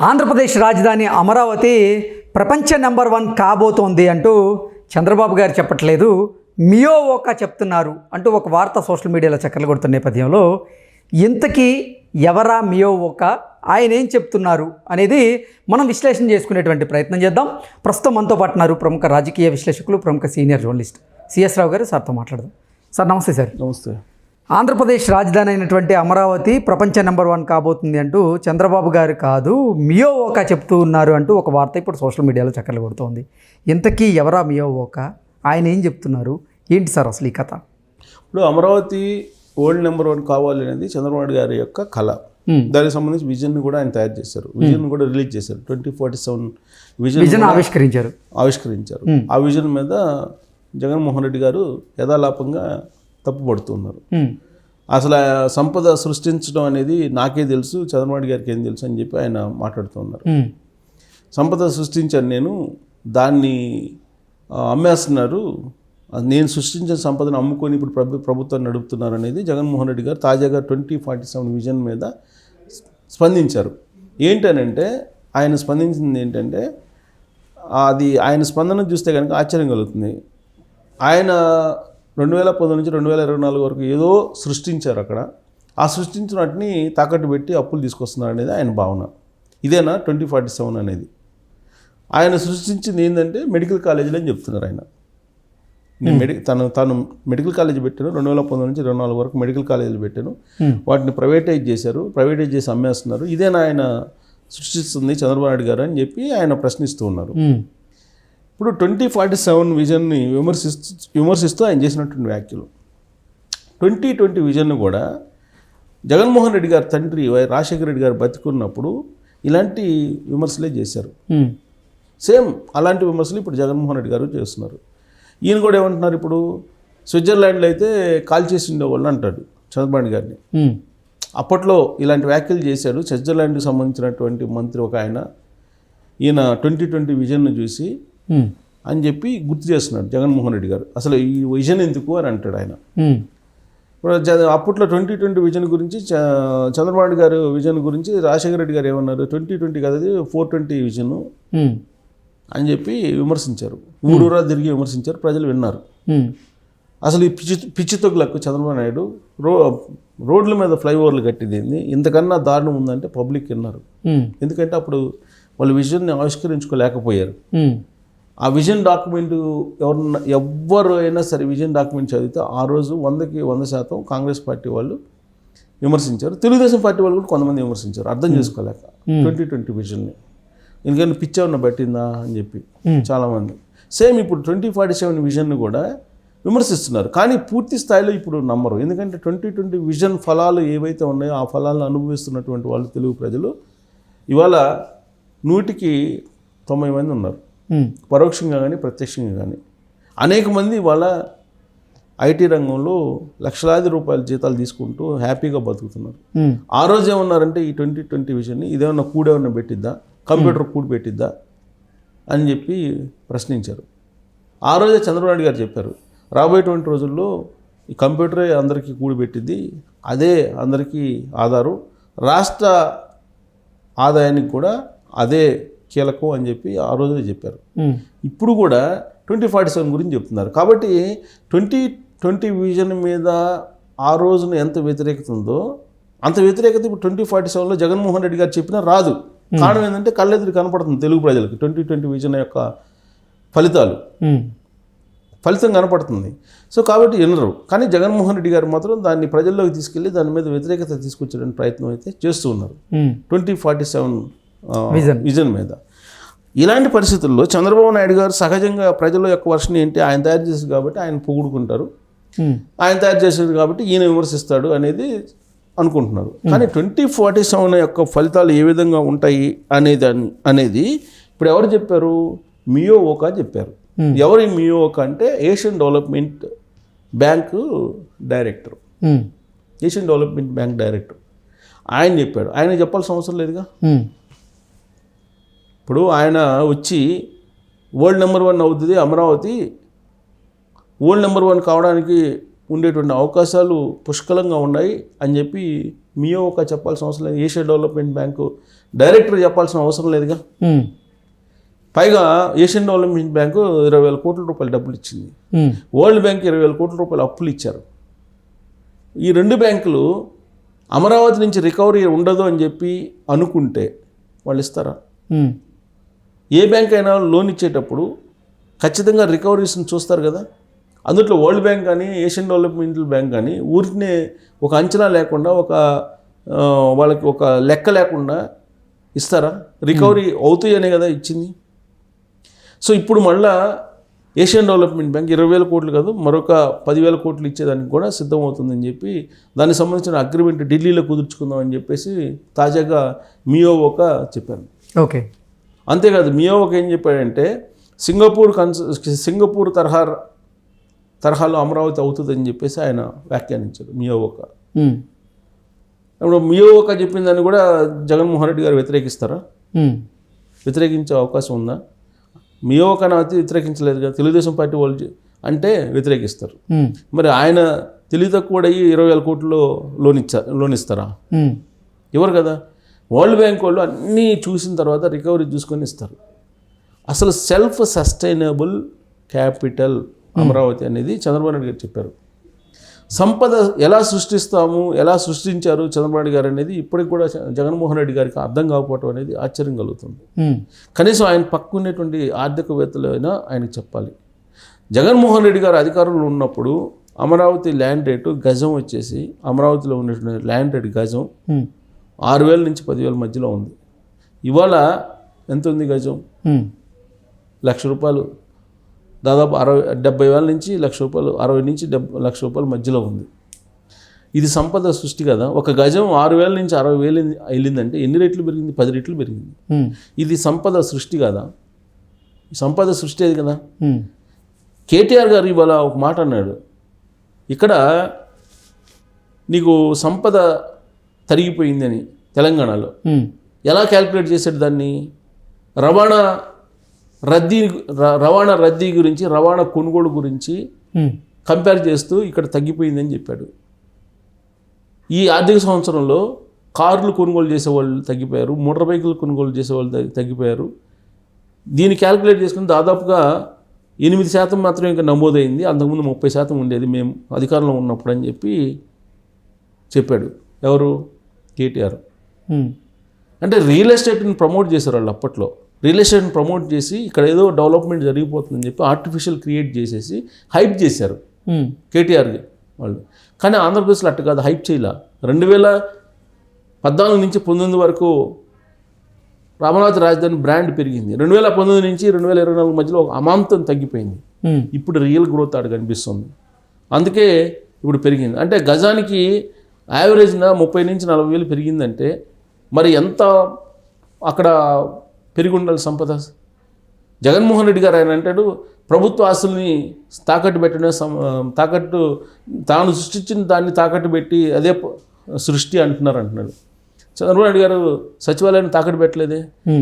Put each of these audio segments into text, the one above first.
ఆంధ్రప్రదేశ్ రాజధాని అమరావతి ప్రపంచ number one కాబోతోంది అంటూ చంద్రబాబు గారు చెప్పట్లేదు. మియో ఓకా చెప్తున్నారు అంటూ ఒక వార్త సోషల్ మీడియాలో చక్కర్లు కొడుతున్న నేపథ్యంలో ఇంతకీ ఎవరా మియో ఓకా? ఆయన ఏం చెప్తున్నారు? అనేది మనం విశ్లేషణ చేసుకునేటువంటి ప్రయత్నం చేద్దాం. ప్రస్తుతం మనతో పాటు ఉన్నారు ప్రముఖ రాజకీయ విశ్లేషకులు ప్రముఖ సీనియర్ జర్నలిస్ట్ సిఎస్ రావు గారు సార్తో మాట్లాడదాం. సార్ నమస్తే సార్. నమస్తే. ఆంధ్రప్రదేశ్ రాజధాని అయినటువంటి అమరావతి ప్రపంచ నెంబర్ వన్ కాబోతుంది అంటూ చంద్రబాబు గారు కాదు మియో ఓకా చెప్తూ ఉన్నారు అంటూ ఒక వార్త ఇప్పుడు సోషల్ మీడియాలో చక్కర్లు కొడుతోంది. ఇంతకీ ఎవరా మియో ఓకా? ఆయన ఏం చెప్తున్నారు? ఏంటి సార్ అసలు ఈ కథ? ఇప్పుడు అమరావతి వరల్డ్ నెంబర్ వన్ కావాలి అనేది చంద్రబాబు గారి యొక్క కళ. దానికి సంబంధించి విజన్ కూడా ఆయన తయారు చేశారు. విజన్ కూడా రిలీజ్ చేశారు. Twenty forty seven vision vision ఆవిష్కరించారు. ఆవిష్కరించారు. ఆ విజన్ మీద జగన్మోహన్ రెడ్డి గారు యథాలాపంగా తప్పుపడుతున్నారు. అసలు సంపద సృష్టించడం అనేది నాకే తెలుసు చంద్రబాబు గారికి ఏం తెలుసు అని చెప్పి ఆయన మాట్లాడుతున్నారు. సంపద సృష్టించాను నేను దాన్ని అమ్మేస్తున్నారు. నేను సృష్టించిన సంపదను అమ్ముకొని ఇప్పుడు ప్రభు ప్రభుత్వాన్ని నడుపుతున్నారు అనేది జగన్మోహన్ రెడ్డి గారు తాజాగా ట్వంటీ ఫార్టీ సెవెన్ విజన్ మీద స్పందించారు. ఏంటనంటే ఆయన స్పందించింది ఏంటంటే అది ఆయన స్పందన చూస్తే కనుక ఆశ్చర్యం కలుగుతుంది. ఆయన రెండు వేల పంతొమ్మిది నుంచి రెండు వేల ఇరవై నాలుగు వరకు ఏదో సృష్టించారు అక్కడ. ఆ సృష్టించిన వాటిని తాకట్టు పెట్టి అప్పులు తీసుకొస్తున్నారు అనేది ఆయన భావన. ఇదేనా ట్వంటీ ఫార్టీ సెవెన్ అనేది. ఆయన సృష్టించింది ఏంటంటే మెడికల్ కాలేజీలు అని చెప్తున్నారు ఆయన. నేను మెడి తను తను మెడికల్ కాలేజ్ పెట్టాను రెండు వేల పంతొమ్మిది నుంచి ఇరవై నాలుగు వరకు మెడికల్ కాలేజీలు పెట్టాను. వాటిని ప్రైవేటైజ్ చేశారు ప్రైవేటైజ్ చేసి అమ్మేస్తున్నారు. ఇదేనా ఆయన సృష్టిస్తుంది చంద్రబాబు నాయుడు గారు అని చెప్పి ఆయన ప్రశ్నిస్తూ ఉన్నారు. ఇప్పుడు ట్వంటీ ఫార్టీ సెవెన్ విజన్ని విమర్శిస్తూ విమర్శిస్తూ ఆయన చేసినటువంటి వ్యాఖ్యలు. ట్వంటీ ట్వంటీ విజన్ కూడా జగన్మోహన్ రెడ్డి గారి తండ్రి వై రాజశేఖర రెడ్డి గారు బతికున్నప్పుడు ఇలాంటి విమర్శలే చేశారు. సేమ్ అలాంటి విమర్శలు ఇప్పుడు జగన్మోహన్ రెడ్డి గారు చేస్తున్నారు. ఈయన కూడా ఏమంటున్నారు ఇప్పుడు? స్విట్జర్లాండ్లో అయితే కాల్ చేసి ఉండేవాళ్ళు అంటాడు చంద్రబాబు గారిని. అప్పట్లో ఇలాంటి వ్యాఖ్యలు చేశాడు. స్విట్జర్లాండ్కి సంబంధించినటువంటి మంత్రి ఒక ఆయన. ఈయన ట్వంటీ ట్వంటీ విజన్ను చూసి అని చెప్పి గుర్తు చేస్తున్నాడు జగన్మోహన్ రెడ్డి గారు. అసలు ఈ విజన్ ఎందుకు అని అంటాడు ఆయన. ఇప్పుడు అప్పట్లో ట్వంటీ ట్వంటీ విజన్ గురించి చంద్రబాబు నాయుడు గారు విజన్ గురించి రాజశేఖర రెడ్డి గారు ఏమన్నారు? ట్వంటీ ట్వంటీ కదా ఫోర్ ట్వంటీ విజన్ అని చెప్పి విమర్శించారు. ఊరూరా తిరిగి విమర్శించారు. ప్రజలు విన్నారు. అసలు ఈ పిచ్చి పిచ్చి తొగులకు చంద్రబాబు నాయుడు రో రోడ్ల మీద ఫ్లైఓవర్లు కట్టింది ఇంతకన్నా దారుణం ఉందంటే పబ్లిక్ విన్నారు. ఎందుకంటే అప్పుడు వాళ్ళు విజన్ని ఆవిష్కరించుకోలేకపోయారు. ఆ విజన్ డాక్యుమెంట్ ఎవరన్నా ఎవ్వరు అయినా సరే విజన్ డాక్యుమెంట్ చదివితే ఆ రోజు వందకి వంద శాతం కాంగ్రెస్ పార్టీ వాళ్ళు విమర్శించారు. తెలుగుదేశం పార్టీ వాళ్ళు కూడా కొంతమంది విమర్శించారు. అర్థం చేసుకోలేక ట్వంటీ ట్వంటీ విజన్ని. ఎందుకంటే పిచ్చ ఉన్న పట్టిందా అని చెప్పి Hmm. చాలామంది. సేమ్ ఇప్పుడు ట్వంటీ ఫార్టీ సెవెన్ విజన్ కూడా విమర్శిస్తున్నారు. కానీ పూర్తి స్థాయిలో ఇప్పుడు నమ్మరు. ఎందుకంటే ట్వంటీ ట్వంటీ విజన్ ఫలాలు ఏవైతే ఉన్నాయో ఆ ఫలాలను అనుభవిస్తున్నటువంటి వాళ్ళు తెలుగు ప్రజలు. ఇవాళ నూటికి తొంభై మంది ఉన్నారు. పరోక్షంగా కానీ ప్రత్యక్షంగా కానీ అనేక మంది వాళ్ళ ఐటీ రంగంలో లక్షలాది రూపాయల జీతాలు తీసుకుంటూ హ్యాపీగా బతుకుతున్నారు. ఆ రోజు ఏమన్నారంటే ఈ ట్వంటీ ట్వంటీ విజన్ని ఇదేమన్నా కూడేమన్నా పెట్టిద్దా? కంప్యూటర్ కూడి పెట్టిద్దా? అని చెప్పి ప్రశ్నించారు. ఆ రోజే చంద్రబాబు నాయుడు గారు చెప్పారు రాబోయేటువంటి రోజుల్లో ఈ కంప్యూటరే అందరికీ కూడి పెట్టిద్ది అదే అందరికీ ఆధారం రాష్ట్ర ఆదాయానికి కూడా అదే కీలకం అని చెప్పి ఆ రోజే చెప్పారు. ఇప్పుడు కూడా ట్వంటీ ఫార్టీ సెవెన్ గురించి చెప్తున్నారు. కాబట్టి ట్వంటీ ట్వంటీ విజన్ మీద ఆ రోజున ఎంత వ్యతిరేకత ఉందో అంత వ్యతిరేకత ఇప్పుడు ట్వంటీ ఫార్టీ సెవెన్లో జగన్మోహన్ రెడ్డి గారు చెప్పినా రాదు. కారణం ఏంటంటే కళ్ళెదురు కనపడుతుంది తెలుగు ప్రజలకు. ట్వంటీ ట్వంటీ విజన్ యొక్క ఫలితాలు. ఫలితం కనపడుతుంది. సో కాబట్టి వినరు. కానీ జగన్మోహన్ రెడ్డి గారు మాత్రం దాన్ని ప్రజల్లోకి తీసుకెళ్ళి దాని మీద వ్యతిరేకత తీసుకొచ్చడానికి ప్రయత్నం అయితే చేస్తూ ఉన్నారు. Twenty forty seven Vision. Vision. మీద. ఇలాంటి పరిస్థితుల్లో చంద్రబాబు నాయుడు గారు సహజంగా ప్రజల యొక్క వర్షం ఏంటి? ఆయన తయారు చేశారు కాబట్టి ఆయన పొగుడుకుంటారు. ఆయన తయారు చేశారు కాబట్టి ఈయన విమర్శిస్తాడు అనేది అనుకుంటున్నారు. కానీ ట్వంటీ ఫార్టీ సెవెన్ యొక్క ఫలితాలు ఏ విధంగా ఉంటాయి అనేది అనేది ఇప్పుడు ఎవరు చెప్పారు? మియో ఓకా చెప్పారు ఎవరు ఈ మియో ఓకా అంటే Asian development bank director. Asian development bank director. ఆయన చెప్పాడు. ఆయన చెప్పాల్సిన అవసరం లేదుగా? ఇప్పుడు ఆయన వచ్చి వరల్డ్ నెంబర్ వన్ అవుతుంది అమరావతి. వరల్డ్ నెంబర్ వన్ కావడానికి ఉండేటువంటి అవకాశాలు పుష్కలంగా ఉన్నాయి అని చెప్పి మియో ఒక చెప్పాల్సిన అవసరం లేదు. ఏషియా డెవలప్మెంట్ బ్యాంకు డైరెక్టర్ చెప్పాల్సిన అవసరం లేదుగా. పైగా ఏషియన్ డెవలప్మెంట్ బ్యాంకు ఇరవై వేల కోట్ల రూపాయలు డబ్బులు ఇచ్చింది. వరల్డ్ బ్యాంక్ ఇరవై వేల కోట్ల రూపాయలు అప్పులు ఇచ్చారు. ఈ రెండు బ్యాంకులు అమరావతి నుంచి రికవరీ ఉండదు అని చెప్పి అనుకుంటే వాళ్ళు ఇస్తారా? ఏ బ్యాంక్ అయినా లోన్ ఇచ్చేటప్పుడు ఖచ్చితంగా రికవరీస్ని చూస్తారు కదా. అందులో వరల్డ్ బ్యాంక్ కానీ ఏషియన్ డెవలప్మెంట్ బ్యాంక్ కానీ ఊరికనే ఒక అంచనా లేకుండా ఒక వాళ్ళకి ఒక లెక్క లేకుండా ఇస్తారా? రికవరీ అవుతాయి అనే కదా ఇచ్చింది. సో ఇప్పుడు మళ్ళా ఏషియన్ డెవలప్మెంట్ బ్యాంక్ ఇరవై వేల కోట్లు కాదు మరొక పదివేల కోట్లు ఇచ్చేదానికి కూడా సిద్ధమవుతుందని చెప్పి దానికి సంబంధించిన అగ్రిమెంట్ ఢిల్లీలో కుదుర్చుకుందాం అని చెప్పేసి తాజాగా మియో ఒక చెప్పారు. ఓకే. అంతేకాదు మియోవక్ ఏం చెప్పాడంటే సింగపూర్ కన్స్ సింగపూర్ తరహా తరహాలో అమరావతి అవుతుందని చెప్పేసి ఆయన వ్యాఖ్యానించారు మియోవక. ఇప్పుడు మియోవక చెప్పిన దాన్ని కూడా జగన్మోహన్ రెడ్డి గారు వ్యతిరేకిస్తారా? వ్యతిరేకించే అవకాశం ఉందా? మియోవక అయితే వ్యతిరేకించలేదు కదా తెలుగుదేశం పార్టీ వాళ్ళు అంటే వ్యతిరేకిస్తారు. మరి ఆయన తెలివి తక్కువ అయ్యి ఇరవై వేల కోట్లు లోన్ ఇచ్చా లోన్ ఇస్తారా? ఇవ్వరు కదా? వరల్డ్ బ్యాంక్ వాళ్ళు అన్నీ చూసిన తర్వాత రికవరీ చూసుకొని ఇస్తారు. అసలు సెల్ఫ్ సస్టైనబుల్ క్యాపిటల్ అమరావతి అనేది చంద్రబాబు నాయుడు గారు చెప్పారు. సంపద ఎలా సృష్టిస్తాము ఎలా సృష్టించారు చంద్రబాబు నాయుడు గారు అనేది ఇప్పటికి కూడా జగన్మోహన్ రెడ్డి గారికి అర్థం కాకపోవటం అనేది ఆశ్చర్యం కలుగుతుంది. ఉమ్, కనీసం ఆయన పక్కనేటువంటి ఆర్థికవేత్తలు అయినా ఆయనకు చెప్పాలి. జగన్మోహన్ రెడ్డి గారు అధికారంలో ఉన్నప్పుడు అమరావతి ల్యాండ్ రేటు గజం వచ్చేసి అమరావతిలో ఉన్నటువంటి ల్యాండ్ రేట్ గజం ఉమ్, ఆరు వేల నుంచి పదివేల మధ్యలో ఉంది. ఇవాళ ఎంత ఉంది గజం లక్ష రూపాయలు. దాదాపు అరవై డెబ్బై వేల నుంచి లక్ష రూపాయలు అరవై నుంచి డెబ్బై లక్ష రూపాయల మధ్యలో ఉంది. ఇది సంపద సృష్టి కదా. ఒక గజం ఆరు వేల నుంచి అరవై వేలు వెళ్ళిందంటే ఎన్ని రెట్లు పెరిగింది? పది రెట్లు పెరిగింది. ఇది సంపద సృష్టి కదా. సంపద సృష్టి అది కదా? కేటీఆర్ గారు ఇవాళ ఒక మాట అన్నాడు. ఇక్కడ నీకు సంపద తరిగిపోయిందని తెలంగాణలో. ఎలా క్యాల్కులేట్ చేశాడు దాన్ని? రవాణా రద్దీ రవాణా రద్దీ గురించి రవాణా కొనుగోలు గురించి కంపేర్ చేస్తూ ఇక్కడ తగ్గిపోయిందని చెప్పాడు. ఈ ఆర్థిక సంవత్సరంలో కార్లు కొనుగోలు చేసేవాళ్ళు తగ్గిపోయారు మోటార్ బైకులు కొనుగోలు చేసేవాళ్ళు తగ్గి- తగ్గిపోయారు. దీన్ని క్యాల్కులేట్ చేసుకుని దాదాపుగా ఎనిమిది శాతం మాత్రమే ఇంకా నమోదైంది అంతకుముందు ముప్పై శాతం ఉండేది మేము అధికారంలో ఉన్నప్పుడు అని చెప్పి చెప్పాడు. ఎవరు? కేటీఆర్. అంటే రియల్ ఎస్టేట్ని ప్రమోట్ చేశారు వాళ్ళు అప్పట్లో. రియల్ ఎస్టేట్ని ప్రమోట్ చేసి ఇక్కడ ఏదో డెవలప్మెంట్ జరిగిపోతుందని చెప్పి ఆర్టిఫిషియల్ క్రియేట్ చేసేసి హైప్ చేశారు. కేటీఆర్ వాళ్ళు. కానీ ఆంధ్రప్రదేశ్లో అట్టు కాదు హైప్ చేయాల. రెండు వేల పద్నాలుగు నుంచి పంతొమ్మిది వరకు రామనాథ్ రాజధాని బ్రాండ్ పెరిగింది. రెండు వేల పంతొమ్మిది నుంచి రెండు వేల ఇరవై నాలుగు మధ్యలో ఒక అమాంతం తగ్గిపోయింది. ఇప్పుడు రియల్ గ్రోత్ ఆడ కనిపిస్తుంది. అందుకే ఇప్పుడు పెరిగింది. అంటే గజానికి యావరేజ్న ముప్పై నుంచి నలభై వేలు పెరిగిందంటే మరి ఎంత అక్కడ పెరిగి ఉండాలి సంపద? జగన్మోహన్ రెడ్డి గారు ఆయన అంటాడు ప్రభుత్వ ఆస్తుల్ని తాకట్టు పెట్టడం సం- తాకట్టు తాను సృష్టించిన దాన్ని తాకట్టు పెట్టి అదే సృష్టి అంటున్నారు అంటున్నాడు. చంద్రబాబు నాయుడు గారు సచివాలయాన్ని తాకట్టు పెట్టలేదే.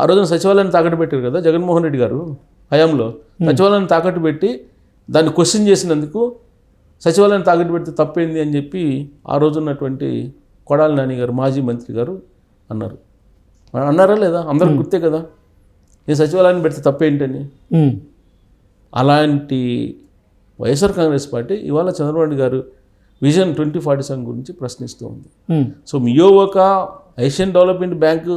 ఆ రోజున సచివాలయాన్ని తాకట్టు పెట్టారు కదా జగన్మోహన్ రెడ్డి గారు హయాంలో. సచివాలయాన్ని తాకట్టు పెట్టి దాన్ని క్వశ్చన్ చేసినందుకు సచివాలయాన్ని తాకట్టు పెడితే తప్పేంది అని చెప్పి ఆ రోజు ఉన్నటువంటి కొడాలి నాని గారు మాజీ మంత్రి గారు అన్నారు. అన్నారా లేదా? అందరికి గుర్తే కదా? నేను సచివాలయాన్ని పెడితే తప్పేంటని? అలాంటి వైఎస్ఆర్ కాంగ్రెస్ పార్టీ ఇవాళ చంద్రబాబు నాయుడు గారు విజన్ ట్వంటీ ఫార్టీ సెవెన్ గురించి ప్రశ్నిస్తూ ఉంది. So Mio Oka Asian development bank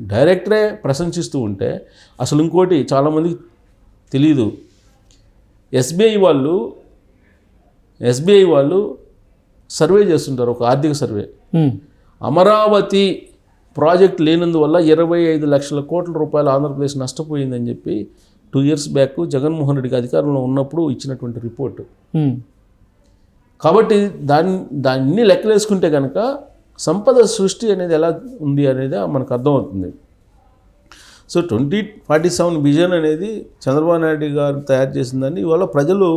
డైరెక్టరే ప్రశంసిస్తూ ఉంటే అసలు ఇంకోటి చాలామందికి తెలియదు ఎస్బీఐ వాళ్ళు ఎస్బీఐ వాళ్ళు సర్వే చేస్తుంటారు ఒక ఆర్థిక సర్వే. అమరావతి ప్రాజెక్ట్ లేనందువల్ల ఇరవై ఐదు లక్షల కోట్ల రూపాయలు ఆంధ్రప్రదేశ్ నష్టపోయిందని చెప్పి టూ ఇయర్స్ బ్యాక్ జగన్మోహన్ రెడ్డికి అధికారంలో ఉన్నప్పుడు ఇచ్చినటువంటి రిపోర్ట్. కాబట్టి దాన్ని దాన్ని లెక్కలేసుకుంటే కనుక సంపద సృష్టి అనేది ఎలా ఉంది అనేది మనకు అర్థమవుతుంది. So twenty forty seven vision అనేది చంద్రబాబు నాయుడు గారు తయారు చేసిందని ఇవాళ ప్రజలు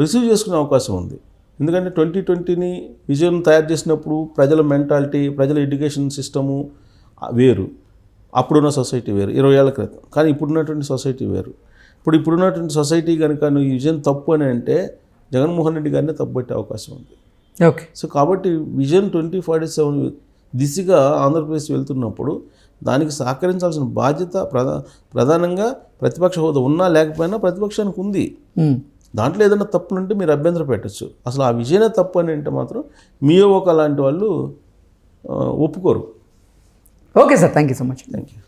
రిసీవ్ చేసుకునే అవకాశం ఉంది. ఎందుకంటే ట్వంటీ ట్వంటీని విజన్ తయారు చేసినప్పుడు ప్రజల మెంటాలిటీ ప్రజల ఎడ్యుకేషన్ సిస్టము వేరు. అప్పుడున్న సొసైటీ వేరు. ఇరవై ఏళ్ళ క్రితం. కానీ ఇప్పుడున్నటువంటి సొసైటీ వేరు. ఇప్పుడు ఇప్పుడున్నటువంటి సొసైటీ కనుక నువ్వు ఈ విజన్ తప్పు అని అంటే జగన్మోహన్ రెడ్డి గారినే తప్పుపట్టే అవకాశం ఉంది. ఓకే. సో కాబట్టి విజన్ ట్వంటీ ఫార్టీ సెవెన్ దిశగా ఆంధ్రప్రదేశ్ వెళ్తున్నప్పుడు దానికి సహకరించాల్సిన బాధ్యత ప్రధా ప్రధానంగా ప్రతిపక్ష హోదా ఉన్నా లేకపోయినా ప్రతిపక్షానికి ఉంది. దాంట్లో ఏదైనా తప్పులు ఉంటే మీరు అభ్యంతరం పెట్టచ్చు. అసలు ఆ విజయనే తప్పు అని అంటే మాత్రం మీయో ఒక లాంటి వాళ్ళు ఒప్పుకోరు. Okay sir thank you so much. Thank you